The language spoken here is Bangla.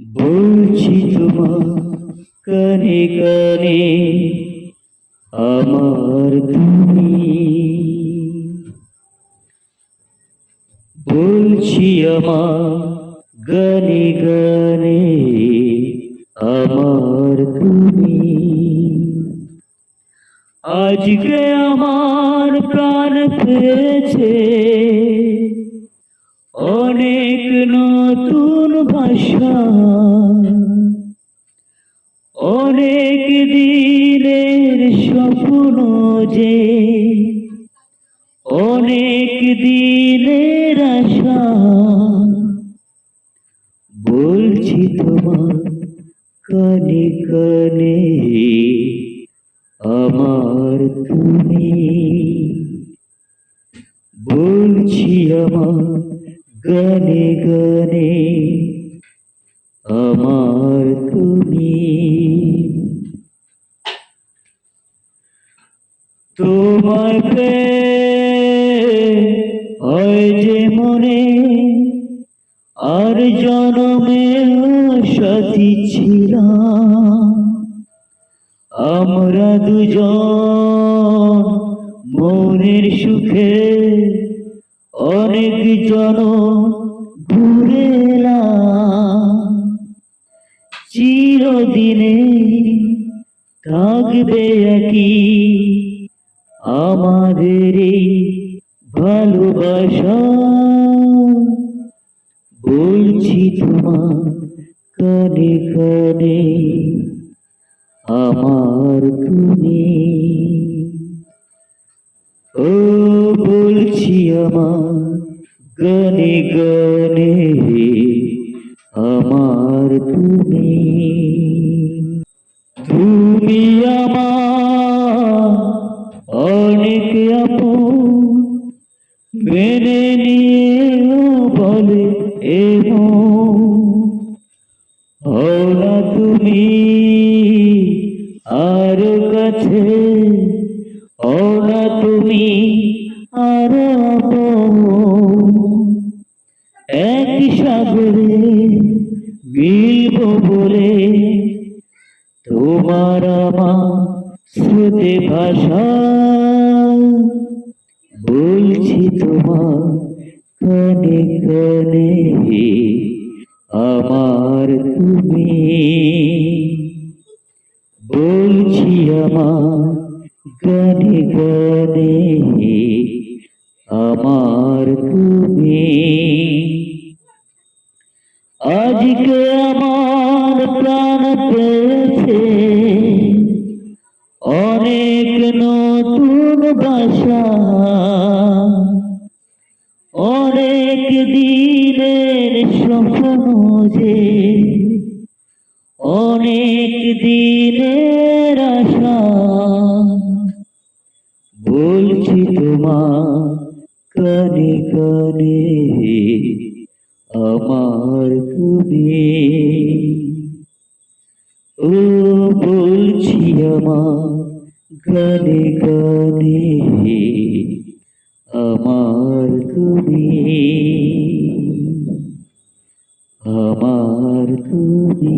বলছি তোমার কানে কানে আমার তুমি বলছি আমার গানে গানে আমার তুমি আজকে আমার প্রাণ পেয়েছে অনেক নতুন ভাষা। অনেক দিনের স্বপ্ন যে, অনেক দিনের আশা। বলছি তোমার কানে কানে, আমার তুমি। বলছি আমার গানে গানে আমার তুমি। তোমার হয় যে মনে, আর জনমে সাথী ছিলাম। আমরা দুজন মনের সুখে অনেক জন চিরদিনে থাকবে একই আমাদের ভালোবাসা। বলছি তোমার কানে কানে, আমার তুমি। ও, বলছি আমার গানে গানে আমার তুমি। তুমি আমার অনেক আপন মেনে নিয়ে বলে এমন। না তুমি মিলব বলে তোমার আমার স্রোতে ভাষা। বলছি তোমার কানে কানে আমার তুমি। বলছি আমার গানে গানে আমার তুমি। আজকে আমার প্রাণ পেয়েছে। অনেক নতুন বাসা অনেক দিনের যে। অনেক দিনের আশা। বলছি তোমার কানে কানে। আমার তুমি। ও বলছি আমার গানে গানে আমার তুমি। আমার তুমি।